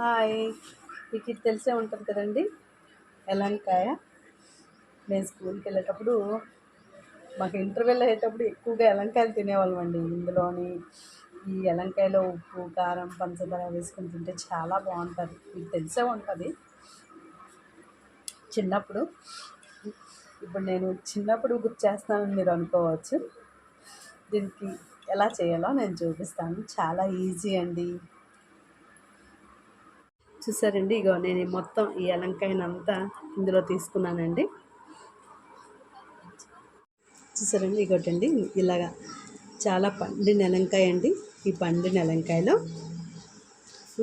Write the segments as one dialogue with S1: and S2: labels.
S1: Hi. మీకు ఇది తెలిసే ఉంటుంది కదండి? ఎలంకాయ నేను స్కూల్కి వెళ్ళేటప్పుడు మాకు ఇంటర్వెల్ అయ్యేటప్పుడు ఎక్కువగా ఎలంకాయలు తినేవాళ్ళం అండి. ఇందులోని ఈ ఎలంకాయలో ఉప్పు కారం పంచదార వేసుకొని తింటే చాలా బాగుంటుంది. మీకు తెలిసే ఉంటుంది. చిన్నప్పుడు ఇప్పుడు నేను చిన్నప్పుడు గుర్తు చేస్తానని మీరు అనుకోవచ్చు. దీనికి ఎలా చేయాలో నేను చూపిస్తాను. చాలా ఈజీ అండి. చూసారండి. ఇగో నేను మొత్తం ఈ అలంకాయనంతా ఇందులో తీసుకున్నానండి. చూసారండి ఇగోటండి. ఇలాగా చాలా పండిన ఎలంకాయ అండి. ఈ పండిన ఎలంకాయలో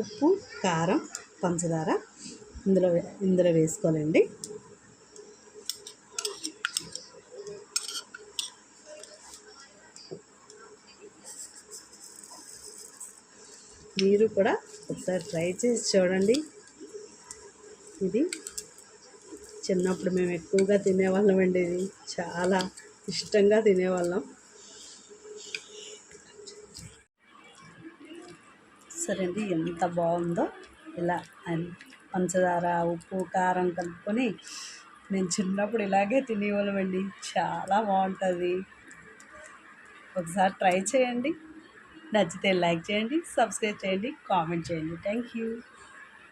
S1: ఉప్పు కారం పంచదార ఇందులో ఇందులో వేసుకోవాలండి. మీరు కూడా ఒకసారి ట్రై చేసి చూడండి. ఇది చిన్నప్పుడు మేము ఎక్కువగా తినేవాళ్ళం అండి ఇది. చాలా ఇష్టంగా తినేవాళ్ళం. సరే అండి ఎంత బాగుందో ఇలా పంచదార ఉప్పు కారం కలుపుకొని నేను చిన్నప్పుడు ఇలాగే తినేవాళ్ళం అండి. చాలా బాగుంటుంది. ఒకసారి ట్రై చేయండి. నచ్చితే లైక్ చేయండి సబ్స్క్రైబ్ చేయండి కామెంట్ చేయండి. Thank you